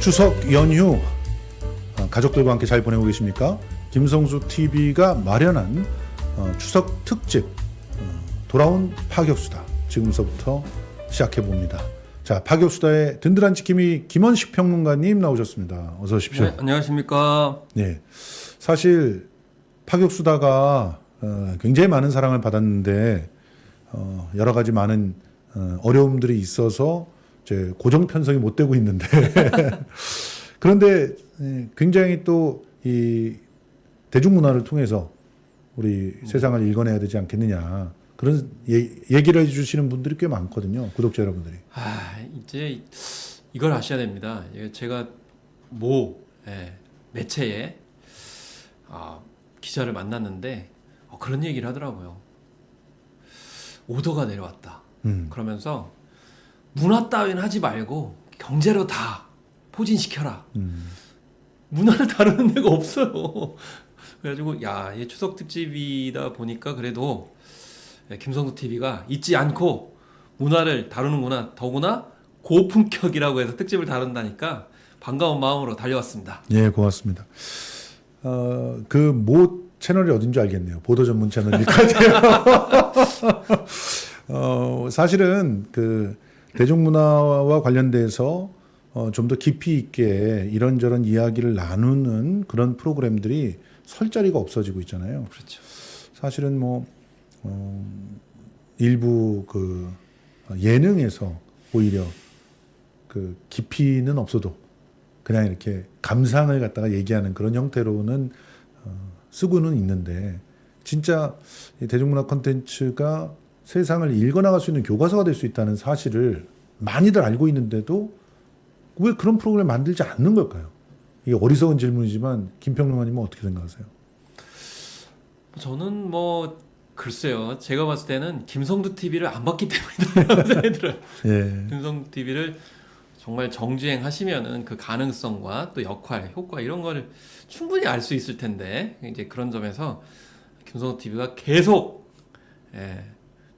추석 연휴 어, 가족들과 함께 잘 보내고 계십니까? 김성수 TV가 마련한 어, 추석 특집 어, 돌아온 파격수다 지금서부터 시작해 봅니다. 자 파격수다의 든든한 지킴이 김원식 평론가님 나오셨습니다. 어서 오십시오. 네, 안녕하십니까. 네, 사실 파격수다가 어, 굉장히 많은 사랑을 받았는데 어, 여러 가지 많은 어, 어려움들이 있어서 이제 고정 편성이 못 되고 있는데 그런데 예, 굉장히 또 이 대중문화를 통해서 우리 세상을 읽어내야 되지 않겠느냐 그런 예, 얘기를 해주시는 분들이 꽤 많거든요 구독자 여러분들이 아, 이제 이걸 아셔야 됩니다. 이게 제가 모 예, 매체에 아, 기자를 만났는데 어, 그런 얘기를 하더라고요. 오더가 내려왔다. 음, 그러면서 문화 따위는 하지 말고 경제로 다 포진시켜라. 음, 문화를 다루는 데가 없어요. 그래가지고 야, 이 추석 특집이다 보니까 그래도 예, 김성수 TV가 잊지 않고 문화를 다루는구나. 더구나 고품격이라고 해서 특집을 다룬다니까 반가운 마음으로 달려왔습니다. 예 고맙습니다. 어 그 모 채널이 어딘지 알겠네요. 보도 전문 채널일 것 같아요. 어 사실은 그 대중문화와 관련돼서 어, 좀 더 깊이 있게 이런저런 이야기를 나누는 그런 프로그램들이 설 자리가 없어지고 있잖아요. 그렇죠. 사실은 뭐 어, 일부 그 예능에서 오히려 그 깊이는 없어도 그냥 이렇게 감상을 갖다가 얘기하는 그런 형태로는 어, 쓰고는 있는데 진짜 이 대중문화 콘텐츠가 세상을 읽어나갈 수 있는 교과서가 될 수 있다는 사실을 많이들 알고 있는데도 왜 그런 프로그램을 만들지 않는 걸까요? 이게 어리석은 질문이지만 김평론가님은 어떻게 생각하세요? 저는 뭐 글쎄요. 제가 봤을 때는 김성두 TV를 안 봤기 때문이라고 생각이 들어요. 예. 김성 TV를 정말 정주행 하시면은 그 가능성과 또 역할, 효과 이런 거를 충분히 알 수 있을 텐데 이제 그런 점에서 김성 TV가 계속 예,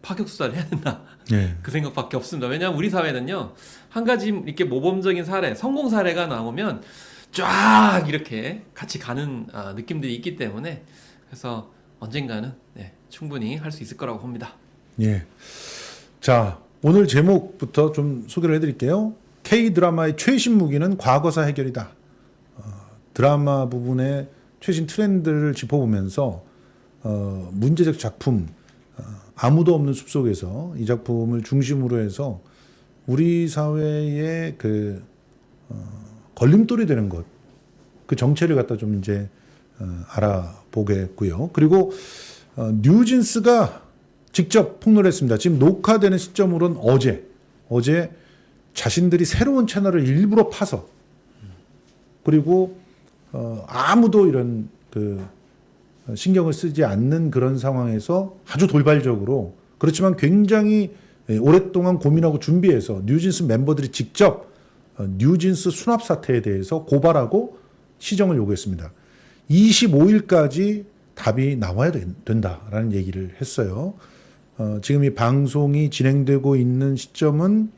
파격 수사를 해야 된다 예. 그 생각밖에 없습니다. 왜냐하면 우리 사회는요 한 가지 이렇게 모범적인 사례, 성공 사례가 나오면 쫙 이렇게 같이 가는 아, 느낌들이 있기 때문에 그래서 언젠가는 네, 충분히 할 수 있을 거라고 봅니다. 예. 자, 오늘 제목부터 좀 소개를 해드릴게요. K 드라마의 최신 무기는 과거사 해결이다. 어, 드라마 부분의 최신 트렌드를 짚어보면서 어, 문제적 작품 어, 아무도 없는 숲속에서 이 작품을 중심으로 해서 우리 사회의 그 어, 걸림돌이 되는 것, 그 정체를 갖다 좀 이제 어, 알아보겠고요. 그리고 어, 뉴진스가 직접 폭로했습니다. 지금 녹화되는 시점으로는 어제, 어제 자신들이 새로운 채널을 일부러 파서 그리고 어, 아무도 이런 그 신경을 쓰지 않는 그런 상황에서 아주 돌발적으로 그렇지만 굉장히 예, 오랫동안 고민하고 준비해서 뉴진스 멤버들이 직접 어, 뉴진스 수납 사태에 대해서 고발하고 시정을 요구했습니다. 25일까지 답이 나와야 된- 된다라는 얘기를 했어요. 어, 지금 이 방송이 진행되고 있는 시점은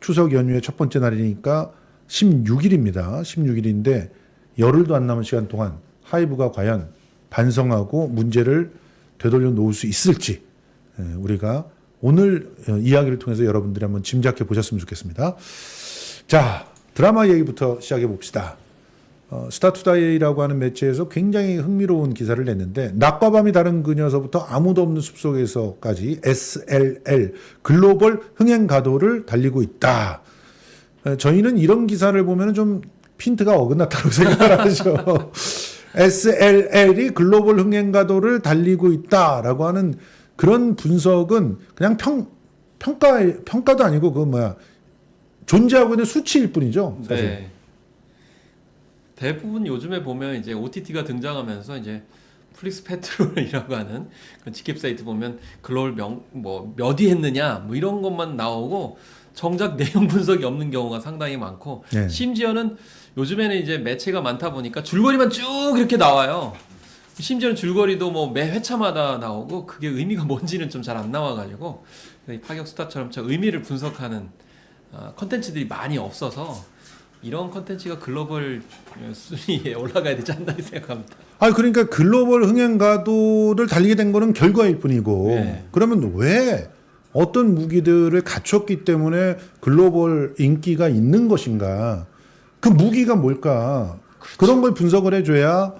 추석 연휴의 첫 번째 날이니까 16일입니다. 16일인데 열흘도 안 남은 시간 동안 하이브가 과연 반성하고 문제를 되돌려 놓을 수 있을지 예, 우리가 오늘 어, 이야기를 통해서 여러분들이 한번 짐작해 보셨으면 좋겠습니다. 자, 드라마 얘기부터 시작해 봅시다. 어, 스타투다이라고 하는 매체에서 굉장히 흥미로운 기사를 냈는데 낮과 밤이 다른 그녀서부터 아무도 없는 숲속에서까지 SLL 글로벌 흥행 가도를 달리고 있다. 에, 저희는 이런 기사를 보면 좀 핀트가 어긋났다고 생각을 하죠. SLL이 글로벌 흥행 가도를 달리고 있다라고 하는 그런 분석은 그냥 평 평가 평가도 아니고 그 뭐야 존재하고 있는 수치일 뿐이죠. 사실. 네. 대부분 요즘에 보면 이제 OTT가 등장하면서 이제 플릭스 페트롤이라고 하는 그 직업 사이트 보면 글로벌 명 뭐몇 위 했느냐 뭐 이런 것만 나오고 정작 내용 분석이 없는 경우가 상당히 많고 네. 심지어는 요즘에는 이제 매체가 많다 보니까 줄거리만 쭉 이렇게 나와요. 심지어는 줄거리도 뭐 매 회차마다 나오고 그게 의미가 뭔지는 좀 잘 안 나와가지고 이 파격 스타처럼 저 의미를 분석하는 어, 컨텐츠들이 많이 없어서 이런 컨텐츠가 글로벌 순위에 올라가야 되지 않나 생각합니다. 아 그러니까 글로벌 흥행 가도를 달리게 된 거는 결과일 뿐이고 네. 그러면 왜 어떤 무기들을 갖췄기 때문에 글로벌 인기가 있는 것인가? 그 무기가 뭘까? 그런 걸 분석을 해줘야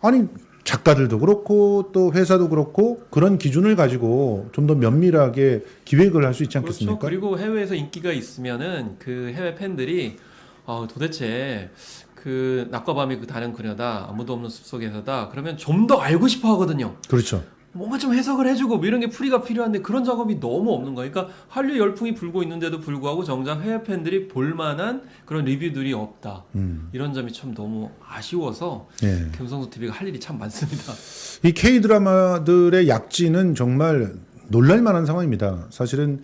아니 작가들도 그렇고 또 회사도 그렇고 그런 기준을 가지고 좀 더 면밀하게 기획을 할 수 있지 않겠습니까? 그렇죠. 그리고 해외에서 인기가 있으면은 그 해외 팬들이 어, 도대체 그 낮과 밤이 그 다른 그녀다 아무도 없는 숲속에서다 그러면 좀 더 알고 싶어 하거든요. 그렇죠. 뭔가 좀 해석을 해주고 뭐 이런 게 풀이가 필요한데 그런 작업이 너무 없는 거예요. 그러니까 한류 열풍이 불고 있는데도 불구하고 정작 해외 팬들이 볼만한 그런 리뷰들이 없다. 음. 이런 점이 참 너무 아쉬워서 예. 김성수 TV가 할 일이 참 많습니다. 이 K 드라마들의 약진은 정말 놀랄만한 상황입니다. 사실은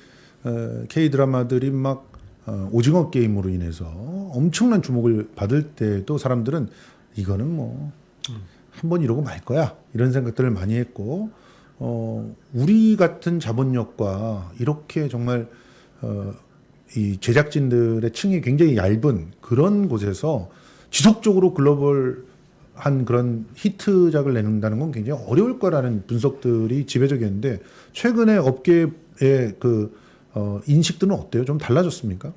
K 드라마들이 막 어, 오징어 게임으로 인해서 엄청난 주목을 받을 때도 사람들은 이거는 뭐 한 번 이러고 말 거야 이런 생각들을 많이 했고 어, 우리 같은 자본력과 이렇게 정말 어, 이 제작진들의 층이 굉장히 얇은 그런 곳에서 지속적으로 글로벌 한 그런 히트작을 내는다는 건 굉장히 어려울 거라는 분석들이 지배적이었는데 최근에 업계의 그 어, 인식들은 어때요? 좀 달라졌습니까?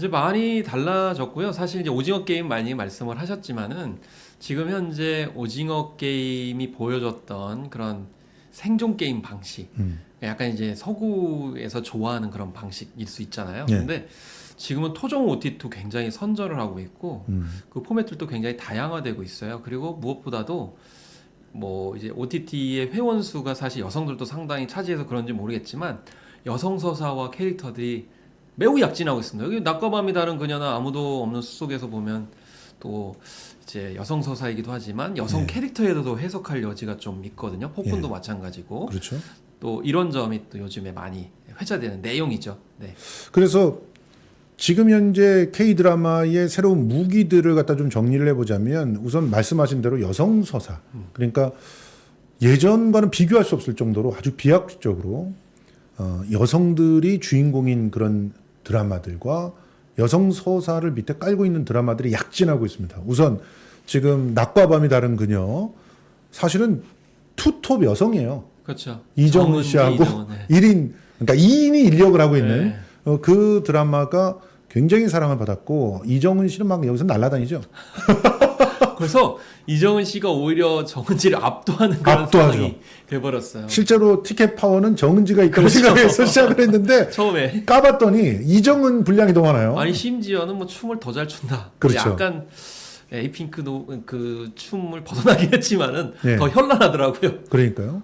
이제 많이 달라졌고요. 사실 이제 오징어 게임 많이 말씀을 하셨지만은 지금 현재 오징어 게임이 보여줬던 그런 생존 게임 방식, 음. 약간 이제 서구에서 좋아하는 그런 방식일 수 있잖아요. 예. 근데 지금은 토종 OTT도 굉장히 선전을 하고 있고 음. 그 포맷들도 굉장히 다양화되고 있어요. 그리고 무엇보다도 뭐 이제 OTT의 회원 수가 사실 여성들도 상당히 차지해서 그런지 모르겠지만 여성 서사와 캐릭터들이 매우 약진하고 있습니다. 여기 낮과 밤이 다른 그녀나 아무도 없는 숲속에서 보면 또 이제 여성 서사이기도 하지만 여성 네. 캐릭터에도 해석할 여지가 좀 있거든요. 폭군도 예. 마찬가지고 그렇죠. 또 이런 점이 또 요즘에 많이 회자되는 내용이죠. 네. 그래서 지금 현재 K 드라마의 새로운 무기들을 갖다 좀 정리를 해보자면 우선 말씀하신 대로 여성 서사 그러니까 예전과는 비교할 수 없을 정도로 아주 비약적으로 어, 여성들이 주인공인 그런 드라마들과 여성 서사를 밑에 깔고 있는 드라마들이 약진하고 있습니다. 우선 지금 낮과 밤이 다른 그녀 사실은 투톱 여성이에요. 그렇죠. 이정은 씨하고 이정은, 네. 1인 그러니까 2인이 인력을 하고 있는 네. 어, 그 드라마가 굉장히 사랑을 받았고 이정은 씨는 막 여기서 날아다니죠. 그래서 이정은 씨가 오히려 정은지를 압도하는 그런 압도하죠. 상황이 돼버렸어요. 실제로 티켓 파워는 정은지가 있다고 그렇죠. 생각해서 시작을 했는데 처음에 까봤더니 이정은 분량이 더 많아요. 아니 심지어는 뭐 춤을 더 잘 춘다. 그렇죠. 약간 에이핑크도 그 춤을 벗어나긴 했지만은 네. 더 현란하더라고요. 그러니까요.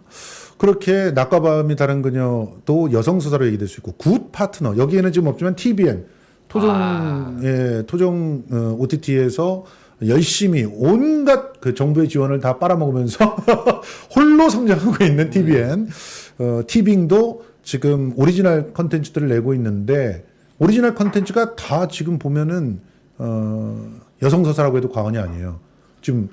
그렇게 낮과 밤이 다른 그녀도 여성 서사로 얘기될 수 있고 굿 파트너 여기에는 지금 없지만 TVN 토종 아. 예 토종 어, OTT에서 열심히 온갖 그 정부의 지원을 다 빨아먹으면서 홀로 성장하고 있는 TVN 어, 티빙도 지금 오리지널 컨텐츠들을 내고 있는데 오리지널 컨텐츠가 다 지금 보면은 어, 여성 서사라고 해도 과언이 아니에요. 지금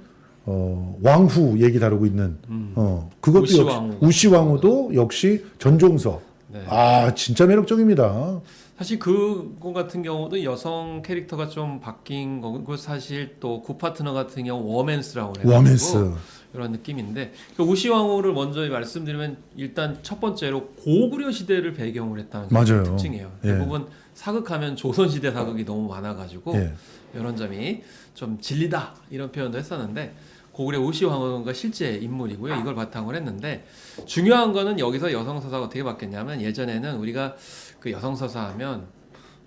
어, 왕후 얘기 다루고 있는 어, 그것도 역시 우시왕후. 우시 왕후도 역시 전종서. 네. 아 진짜 매력적입니다. 사실 그거 같은 경우도 여성 캐릭터가 좀 바뀐 거고 그 사실 또 구파트너 같은 경우 워맨스라고 해가지고 워맨스. 이런 느낌인데 그 우시왕후를 먼저 말씀드리면 일단 첫 번째로 고구려 시대를 배경으로 했다는 게 맞아요. 특징이에요. 예. 대부분 사극하면 조선 시대 사극이 너무 많아가지고 예. 이런 점이 좀 진리다 이런 표현도 했었는데 고구려 우시왕후가 실제 인물이고요. 이걸 바탕으로 했는데 중요한 거는 여기서 여성 서사가 어떻게 바뀌었냐면 예전에는 우리가 그 여성 서사 하면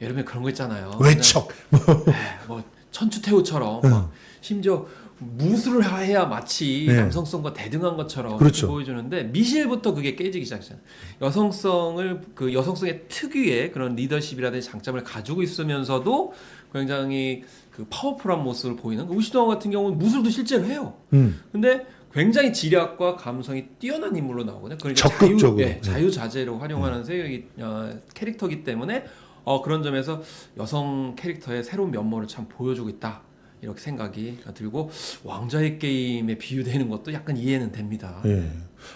여름에 그런 거 있잖아요. 외척. 그냥, 네, 뭐 천추태후처럼 막 심지어 무술을 해야 마치 네. 남성성과 대등한 것처럼 그렇죠. 보여주는데 미실부터 그게 깨지기 시작했어요. 여성성을 그 여성성의 특유의 그런 리더십이라든지 장점을 가지고 있으면서도 굉장히 그 파워풀한 모습을 보이는 그 우시도왕 같은 경우는 무술도 실제로 해요. 음. 근데 굉장히 지략과 감성이 뛰어난 인물로 나오거든요. 그러니까 적극적으로. 자유, 예, 네. 자유자재로 활용하는 세력이, 어, 캐릭터기 때문에 어, 그런 점에서 여성 캐릭터의 새로운 면모를 참 보여주고 있다. 이렇게 생각이 들고 왕자의 게임에 비유되는 것도 약간 이해는 됩니다. 예.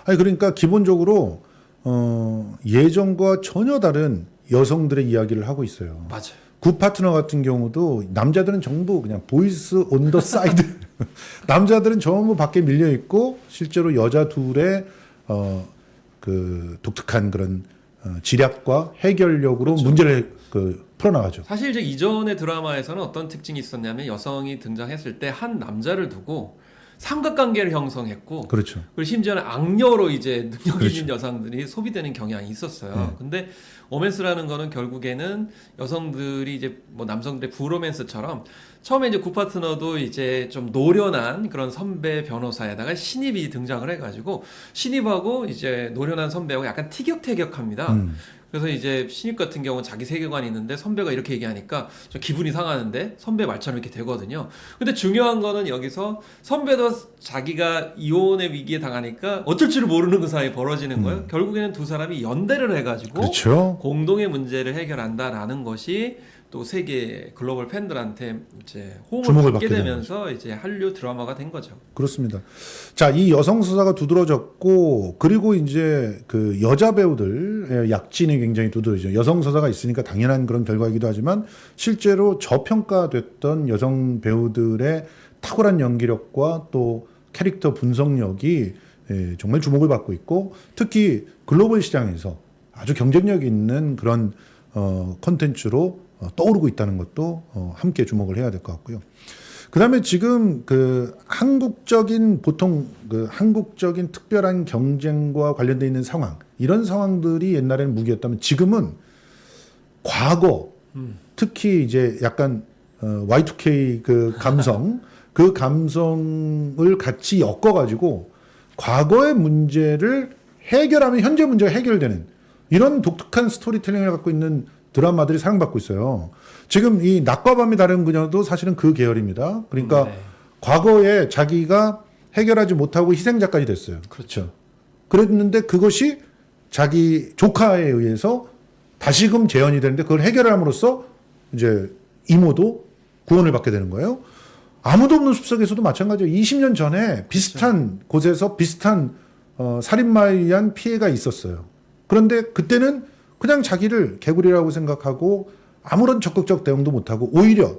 아니 그러니까 기본적으로 어, 예전과 전혀 다른 여성들의 이야기를 하고 있어요. 맞아요. 구 파트너 같은 경우도 남자들은 전부 그냥 보이스 온 더 사이드 남자들은 전부 밖에 밀려 있고 실제로 여자 둘의 어 그 독특한 그런 어, 지략과 해결력으로 문제를 그 풀어나가죠. 사실 이제 이전의 드라마에서는 어떤 특징이 있었냐면 여성이 등장했을 때 한 남자를 두고 삼각관계를 형성했고 그렇죠. 그리고 심지어는 악녀로 이제 능력 그렇죠. 있는 여성들이 소비되는 경향이 있었어요. 네. 근데 오맨스라는 거는 결국에는 여성들이 이제 뭐 남성들의 부로맨스처럼 처음에 이제 구파트너도 이제 좀 노련한 그런 선배 변호사에다가 신입이 등장을 해가지고 신입하고 이제 노련한 선배하고 약간 티격태격합니다. 음. 그래서 이제 신입 같은 경우는 자기 세계관이 있는데 선배가 이렇게 얘기하니까 좀 기분이 상하는데 선배 말처럼 이렇게 되거든요. 근데 중요한 거는 여기서 선배도 자기가 이혼의 위기에 당하니까 어쩔 줄을 모르는 그 사이에 벌어지는 거예요. 결국에는 두 사람이 연대를 해가지고 음. 그렇죠. 공동의 문제를 해결한다라는 것이 또 세계 글로벌 팬들한테 이제 호응을 받게 되면서 이제 한류 드라마가 된 거죠. 그렇습니다. 자, 이 여성 수사가 두드러졌고 그리고 이제 그 여자 배우들 약진이 굉장히 두드러지죠. 여성 수사가 있으니까 당연한 그런 결과이기도 하지만 실제로 저평가됐던 여성 배우들의 탁월한 연기력과 또 캐릭터 분석력이 예, 정말 주목을 받고 있고 특히 글로벌 시장에서 아주 경쟁력 있는 그런 어 콘텐츠로 어, 떠오르고 있다는 것도 어, 함께 주목을 해야 될 것 같고요. 그다음에 지금 그 한국적인 보통 그 한국적인 특별한 경쟁과 관련돼 있는 상황 이런 상황들이 옛날에는 무기였다면 지금은 과거 특히 이제 약간 어, Y2K 그 감성 그 감성을 같이 엮어가지고 과거의 문제를 해결하면 현재 문제가 해결되는 이런 독특한 스토리텔링을 갖고 있는 드라마들이 사랑받고 있어요. 지금 이 낮과 밤이 다른 그녀도 사실은 그 계열입니다. 그러니까 네. 과거에 자기가 해결하지 못하고 희생자까지 됐어요. 그렇죠. 그랬는데 그것이 자기 조카에 의해서 다시금 재현이 되는데 그걸 해결함으로써 이제 이모도 구원을 받게 되는 거예요. 아무도 없는 숲속에서도 마찬가지예요. 20년 전에 비슷한 곳에서 비슷한 어, 살인마에 의한 피해가 있었어요. 그런데 그때는 그냥 자기를 개구리라고 생각하고 아무런 적극적 대응도 못하고 오히려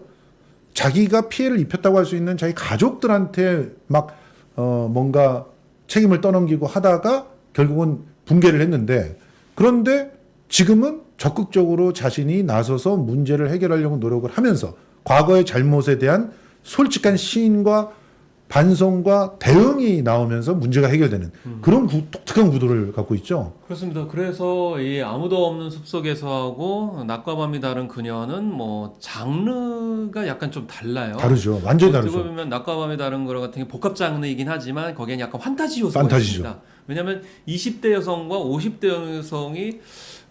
자기가 피해를 입혔다고 할 수 있는 자기 가족들한테 막 어, 뭔가 책임을 떠넘기고 하다가 결국은 붕괴를 했는데 그런데 지금은 적극적으로 자신이 나서서 문제를 해결하려고 노력을 하면서 과거의 잘못에 대한 솔직한 시인과 반성과 대응이 나오면서 문제가 해결되는 그런 구- 독특한 구도를 갖고 있죠. 그렇습니다. 그래서 이 아무도 없는 숲속에서 하고 낮과 밤이 다른 그녀는 뭐 장르가 약간 좀 달라요. 다르죠. 완전히 어떻게 다르죠. 보면 낮과 밤이 다른 거 같은 게 복합 장르이긴 하지만 거기엔 약간 판타지 요소가 판타지죠. 있습니다. 왜냐하면 20대 여성과 50대 여성이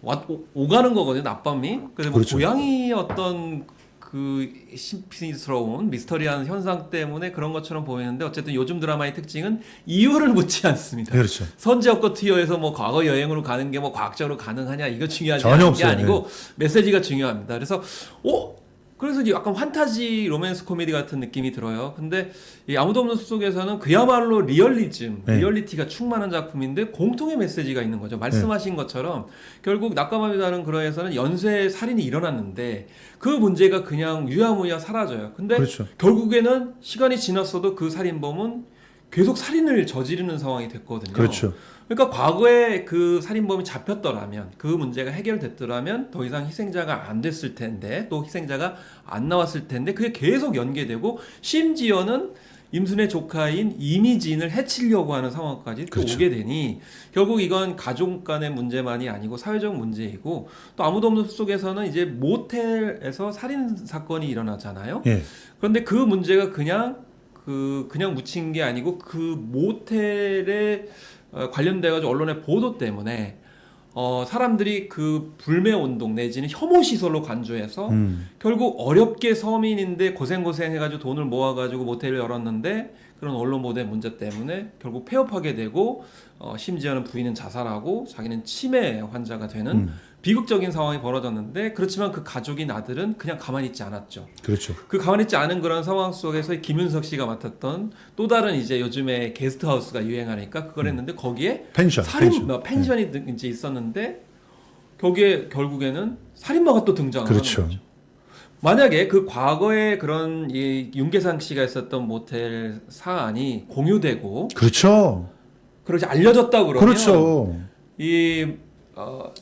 와, 오, 오가는 거거든요. 낮밤이. 그래서 뭐 그렇죠. 고양이의 어떤 그 심피스러운 미스터리한 현상 때문에 그런 것처럼 보이는데 어쨌든 요즘 드라마의 특징은 이유를 묻지 않습니다. 그렇죠. 선제업과 투여해서 뭐 과거 여행으로 가는 게 뭐 과학적으로 가능하냐 이거 중요하지 않은 게 없어요. 네. 아니고 메시지가 중요합니다. 그래서 어 그래서 이제 약간 판타지 로맨스 코미디 같은 느낌이 들어요. 근데 이 아무도 없는 숲속에서는 그야말로 리얼리즘, 네. 리얼리티가 충만한 작품인데 공통의 메시지가 있는 거죠. 말씀하신 것처럼 결국 낙가밤이 다른 그러에서는 연쇄 살인이 일어났는데 그 문제가 그냥 유야무야 사라져요. 근데 그렇죠. 결국에는 시간이 지났어도 그 살인범은 계속 살인을 저지르는 상황이 됐거든요. 그렇죠. 그러니까 과거에 그 살인범이 잡혔더라면 그 문제가 해결됐더라면 더 이상 희생자가 안 됐을 텐데 또 희생자가 안 나왔을 텐데 그게 계속 연계되고 심지어는 임순의 조카인 이미진을 해치려고 하는 상황까지 또 그렇죠. 오게 되니 결국 이건 가족 간의 문제만이 아니고 사회적 문제이고 또 아무도 없는 숲속에서는 이제 모텔에서 살인 사건이 일어나잖아요. 예. 그런데 그 문제가 그냥 그 그냥 묻힌 게 아니고 그 모텔에 어, 관련돼 가지고 언론의 보도 때문에 어 사람들이 그 불매 운동 내지는 혐오 시설로 간주해서 음. 결국 어렵게 서민인데 고생 고생 해가지고 돈을 모아가지고 모텔을 열었는데 그런 언론 보도의 문제 때문에 결국 폐업하게 되고 어, 심지어는 부인은 자살하고 자기는 치매 환자가 되는 음. 비극적인 상황이 벌어졌는데 그렇지만 그 가족인 아들은 그냥 가만히 있지 않았죠. 그렇죠. 그 가만히 있지 않은 그런 상황 속에서 김윤석 씨가 맡았던 또 다른 이제 요즘에 게스트하우스가 유행하니까 그걸 했는데 거기에 펜션. 살인 펜션. 뭐 펜션이 드- 이제 있었는데 거기에 결국에는 살인마가 또 등장을 그렇죠. 거죠. 만약에 그 과거에 그런 이 윤계상 씨가 있었던 모텔 사안이 공유되고 그렇죠. 그렇게 알려졌다 그러면 그렇죠. 이 어,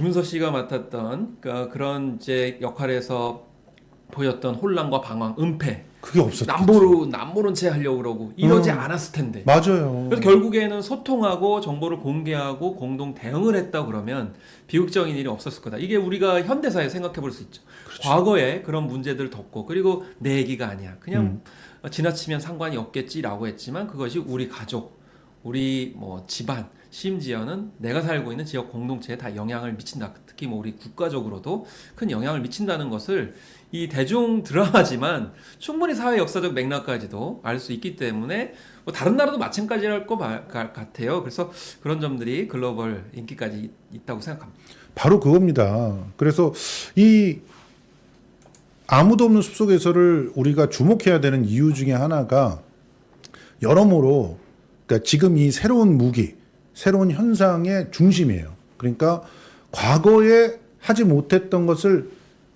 김은서 씨가 맡았던 그, 그런 이제 역할에서 보였던 혼란과 방황, 은폐, 그게 없었죠. 남보로 남모른 채 하려고 그러고 이러지 음. 않았을 텐데. 맞아요. 그래서 결국에는 소통하고 정보를 공개하고 공동 대응을 했다 그러면 비극적인 일이 없었을 거다. 이게 우리가 현대사에 생각해 볼 수 있죠. 그렇죠. 과거에 그런 문제들을 덮고 그리고 내 얘기가 아니야. 그냥 음. 지나치면 상관이 없겠지라고 했지만 그것이 우리 가족, 우리 뭐 집안, 심지어는 내가 살고 있는 지역 공동체에 다 영향을 미친다. 특히 뭐 우리 국가적으로도 큰 영향을 미친다는 것을 이 대중 드라마지만 충분히 사회 역사적 맥락까지도 알 수 있기 때문에 뭐 다른 나라도 마찬가지일 것 같아요. 그래서 그런 점들이 글로벌 인기까지 있- 있다고 생각합니다. 바로 그겁니다. 그래서 이 아무도 없는 숲속에서를 우리가 주목해야 되는 이유 중에 하나가 여러모로 그러니까 지금 이 새로운 무기, 새로운 현상의 중심이에요. 그러니까 과거에 하지 못했던 것을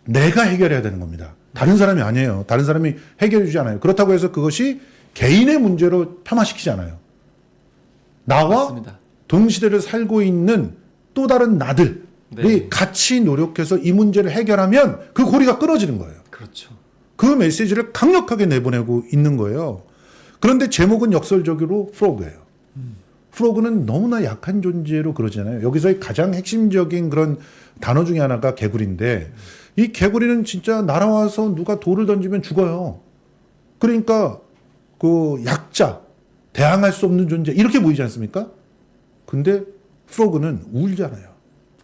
내가 해결해야 되는 겁니다. 다른 사람이 아니에요. 다른 사람이 해결해 주지 않아요. 그렇다고 해서 그것이 개인의 문제로 폄하시키지 않아요. 나와 맞습니다. 동시대를 살고 있는 또 다른 나들이 네. 같이 노력해서 이 문제를 해결하면 그 고리가 끊어지는 거예요. 그렇죠. 그 메시지를 강력하게 내보내고 있는 거예요. 그런데 제목은 역설적으로 프로그예요. 프로그는 너무나 약한 존재로 그러잖아요. 여기서의 가장 핵심적인 그런 단어 중에 하나가 개구리인데 이 개구리는 진짜 날아와서 누가 돌을 던지면 죽어요. 그러니까 그 약자, 대항할 수 없는 존재 이렇게 보이지 않습니까? 근데 프로그는 울잖아요.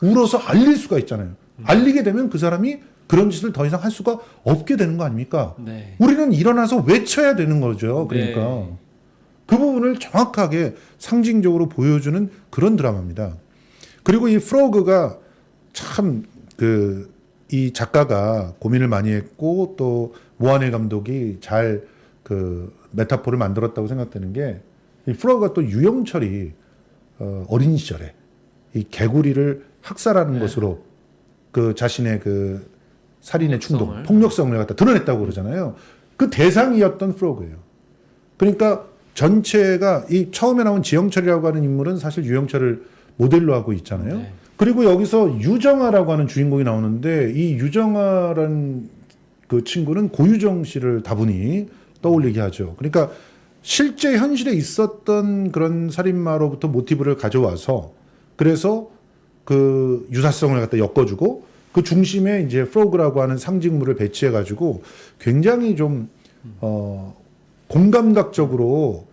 울어서 알릴 수가 있잖아요. 알리게 되면 그 사람이 그런 짓을 더 이상 할 수가 없게 되는 거 아닙니까? 네. 우리는 일어나서 외쳐야 되는 거죠. 그러니까 네. 그 부분을 정확하게 상징적으로 보여주는 그런 드라마입니다. 그리고 이 프로그가 참 그 이 작가가 고민을 많이 했고 또 모하네 감독이 잘 그 메타포를 만들었다고 생각되는 게 이 프로그가 또 유영철이 어, 어린 시절에 이 개구리를 학살하는 네. 것으로 그 자신의 그 살인의 충동, 폭력성을. 폭력성을 갖다 드러냈다고 그러잖아요. 그 대상이었던 프로그예요. 그러니까 전체가 이 처음에 나온 지영철이라고 하는 인물은 사실 유영철을 모델로 하고 있잖아요. 네. 그리고 여기서 유정아라고 하는 주인공이 나오는데 이 유정아라는 그 친구는 고유정 씨를 다분히 떠올리게 하죠. 그러니까 실제 현실에 있었던 그런 살인마로부터 모티브를 가져와서 그래서 그 유사성을 갖다 엮어주고 그 중심에 이제 프로그라고 하는 상징물을 배치해 가지고 굉장히 좀 어, 공감각적으로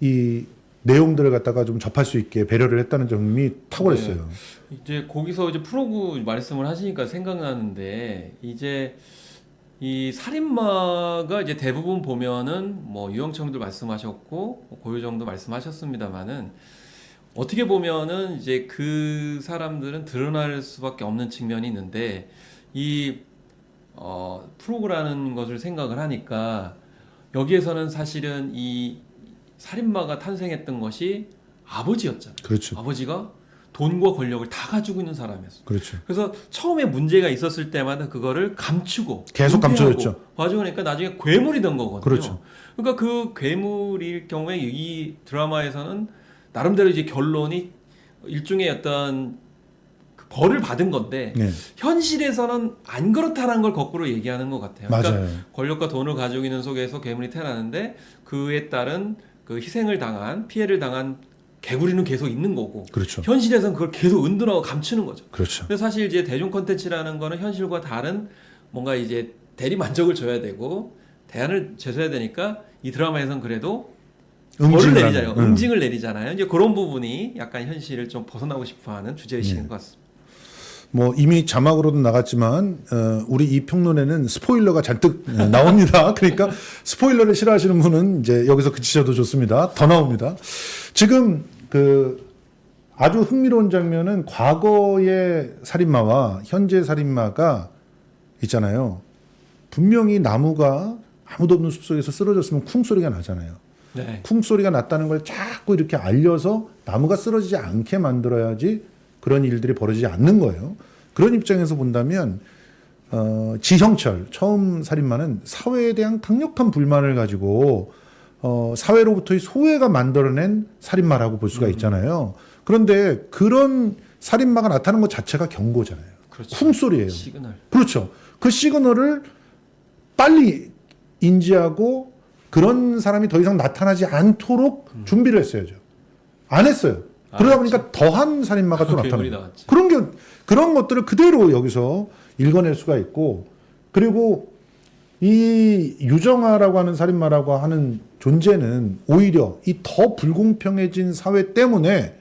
이 내용들을 갖다가 좀 접할 수 있게 배려를 했다는 점이 탁월했어요. 이제 거기서 이제 프로그 말씀을 하시니까 생각나는데 이제 이 살인마가 이제 대부분 보면은 뭐 유영철도 말씀하셨고 뭐 고유정도 말씀하셨습니다만은 어떻게 보면은 이제 그 사람들은 드러날 수밖에 없는 측면이 있는데 이 어, 프로그라는 것을 생각을 하니까 여기에서는 사실은 이 살인마가 탄생했던 것이 아버지였잖아요. 그렇죠. 아버지가 돈과 권력을 다 가지고 있는 사람이었어. 그렇죠. 그래서 처음에 문제가 있었을 때마다 그거를 감추고 계속 감춰졌죠. 봐주니까 나중에 괴물이 된 거거든요. 그렇죠. 그러니까 그 괴물일 경우에 이 드라마에서는 나름대로 이제 결론이 일종의 어떤 그 벌을 받은 건데 네. 현실에서는 안 그렇다는 걸 거꾸로 얘기하는 것 같아요. 그러니까 맞아요. 권력과 돈을 가지고 있는 속에서 괴물이 태어나는데 그에 따른 그 희생을 당한 피해를 당한 개구리는 계속 있는 거고 그렇죠. 현실에서는 그걸 계속 은둔하고 감추는 거죠. 그렇죠. 근데 사실 이제 대중 콘텐츠라는 거는 현실과 다른 뭔가 이제 대리 만족을 줘야 되고 대안을 제시해야 되니까 이 드라마에서는 그래도 벌을 응징을 내리잖아요. 응. 응징을 내리잖아요. 이제 그런 부분이 약간 현실을 좀 벗어나고 싶어하는 주제의식인 네. 것 같습니다. 뭐 이미 자막으로도 나갔지만 어, 우리 이 평론에는 스포일러가 잔뜩 어, 나옵니다. 그러니까 스포일러를 싫어하시는 분은 이제 여기서 그치셔도 좋습니다. 더 나옵니다. 지금 그 아주 흥미로운 장면은 과거의 살인마와 현재 살인마가 있잖아요. 분명히 나무가 아무도 없는 숲속에서 쓰러졌으면 쿵 소리가 나잖아요. 네. 쿵 소리가 났다는 걸 자꾸 이렇게 알려서 나무가 쓰러지지 않게 만들어야지 그런 일들이 벌어지지 않는 거예요. 그런 입장에서 본다면 어, 지형철 처음 살인마는 사회에 대한 강력한 불만을 가지고 어, 사회로부터의 소외가 만들어낸 살인마라고 볼 수가 있잖아요. 그런데 그런 살인마가 나타나는 것 자체가 경고잖아요. 그렇죠. 쿵소리예요. 시그널. 그렇죠. 그 시그널을 빨리 인지하고 그런 사람이 더 이상 나타나지 않도록 준비를 했어야죠. 안 했어요. 그러다 아, 보니까 더한 살인마가 또 괴물이 나타나요. 나왔죠. 그런 게 그런 것들을 그대로 여기서 읽어낼 수가 있고 그리고 이 유정아라고 하는 살인마라고 하는 존재는 오히려 이 더 불공평해진 사회 때문에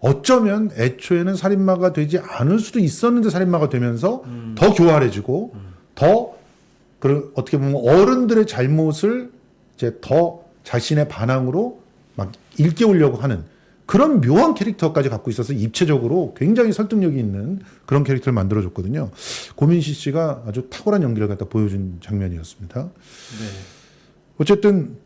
어쩌면 애초에는 살인마가 되지 않을 수도 있었는데 살인마가 되면서 더 교활해지고 더그 어떻게 보면 어른들의 잘못을 이제 더 자신의 반항으로 막 일깨우려고 하는 그런 묘한 캐릭터까지 갖고 있어서 입체적으로 굉장히 설득력이 있는 그런 캐릭터를 만들어줬거든요. 고민시 씨가 아주 탁월한 연기를 갖다 보여준 장면이었습니다. 네. 어쨌든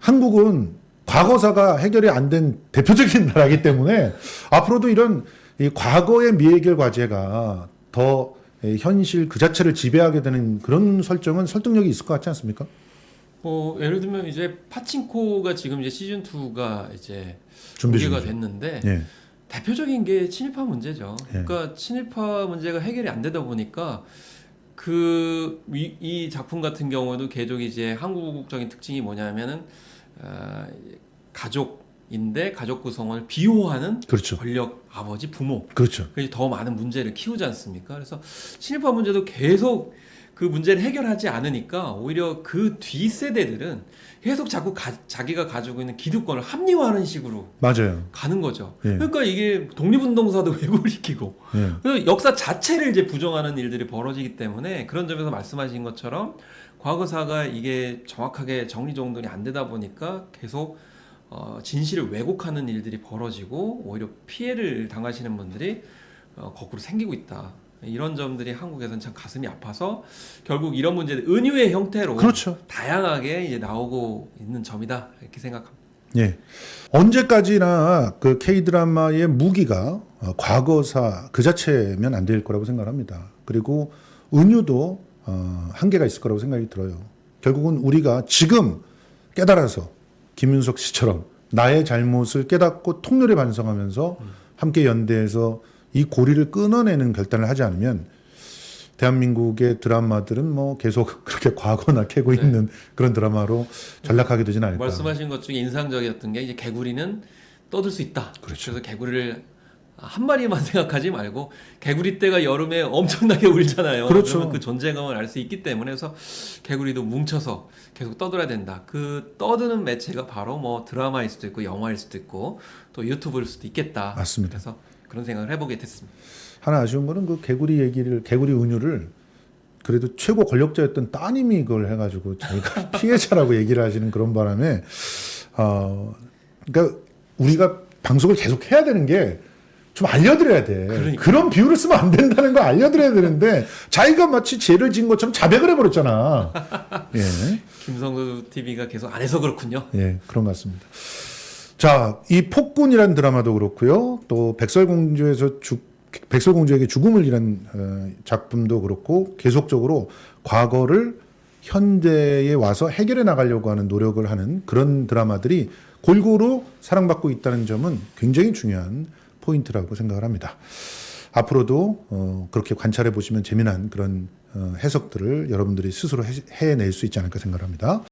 한국은 과거사가 해결이 안 된 대표적인 나라이기 때문에 앞으로도 이런 이 과거의 미해결 과제가 더이 현실 그 자체를 지배하게 되는 그런 설정은 설득력이 있을 것 같지 않습니까? 뭐 예를 들면 이제 파친코가 지금 이제 시즌 2가 이제 준비 공개가 중이죠. 됐는데 예. 대표적인 게 친일파 문제죠. 예. 그러니까 친일파 문제가 해결이 안 되다 보니까 그 이 작품 같은 경우도 계속 이제 한국적인 특징이 뭐냐면은 어, 가족인데 가족 구성원을 비호하는 그렇죠. 권력 아버지 부모 그렇죠. 그래서 더 많은 문제를 키우지 않습니까? 그래서 친일파 문제도 계속 그 문제를 해결하지 않으니까 오히려 그뒤 세대들은 계속 자꾸 가- 자기가 가지고 있는 기득권을 합리화하는 식으로 맞아요. 가는 거죠. 예. 그러니까 이게 독립운동사도 왜곡시키고 예. 그래서 역사 자체를 이제 부정하는 일들이 벌어지기 때문에 그런 점에서 말씀하신 것처럼 과거사가 이게 정확하게 정리정돈이 안 되다 보니까 계속 어, 진실을 왜곡하는 일들이 벌어지고 오히려 피해를 당하시는 분들이 어, 거꾸로 생기고 있다. 이런 점들이 한국에서는 참 가슴이 아파서 결국 이런 문제들 은유의 형태로 그렇죠. 다양하게 이제 나오고 있는 점이다 이렇게 생각합니다. 예. 언제까지나 그 K 드라마의 무기가 어, 과거사 그 자체면 안 될 거라고 생각합니다. 그리고 은유도 어, 한계가 있을 거라고 생각이 들어요. 결국은 우리가 지금 깨달아서 김윤석 씨처럼 나의 잘못을 깨닫고 통렬히 반성하면서 함께 연대해서 이 고리를 끊어내는 결단을 하지 않으면 대한민국의 드라마들은 뭐 계속 그렇게 과거나 캐고 네. 있는 그런 드라마로 전락하게 되지는 않을까. 말씀하신 것 중에 인상적이었던 게 이제 개구리는 떠들 수 있다. 그렇죠. 래서 개구리를 한 마리만 생각하지 말고 개구리 떼가 여름에 엄청나게 울잖아요. 그렇죠. 그러면 그 존재감을 알 수 있기 때문에 그래서 개구리도 뭉쳐서 계속 떠들어야 된다. 그 떠드는 매체가 바로 뭐 드라마일 수도 있고 영화일 수도 있고 또 유튜브일 수도 있겠다. 맞습니다. 그래서 그런 생각을 해보게 됐습니다. 하나 아쉬운 거는 그 개구리 얘기를 개구리 은유를 그래도 최고 권력자였던 따님이 그걸 해가지고 자기가 피해자라고 얘기를 하시는 그런 바람에 어 그러니까 우리가 방송을 계속 해야 되는 게 좀 알려드려야 돼. 그러니까. 그런 비유를 쓰면 안 된다는 거 알려드려야 되는데 자기가 마치 죄를 지은 것처럼 자백을 해버렸잖아. 예. 김성수 TV가 계속 안 해서 그렇군요. 예, 그런 것 같습니다. 자, 이 폭군이라는 드라마도 그렇고요. 또 백설공주에서 죽 백설공주에게 죽음을 이란 어, 작품도 그렇고 계속적으로 과거를 현대에 와서 해결해 나가려고 하는 노력을 하는 그런 드라마들이 골고루 사랑받고 있다는 점은 굉장히 중요한 포인트라고 생각을 합니다. 앞으로도 어, 그렇게 관찰해 보시면 재미난 그런 어, 해석들을 여러분들이 스스로 해, 해낼 수 있지 않을까 생각합니다.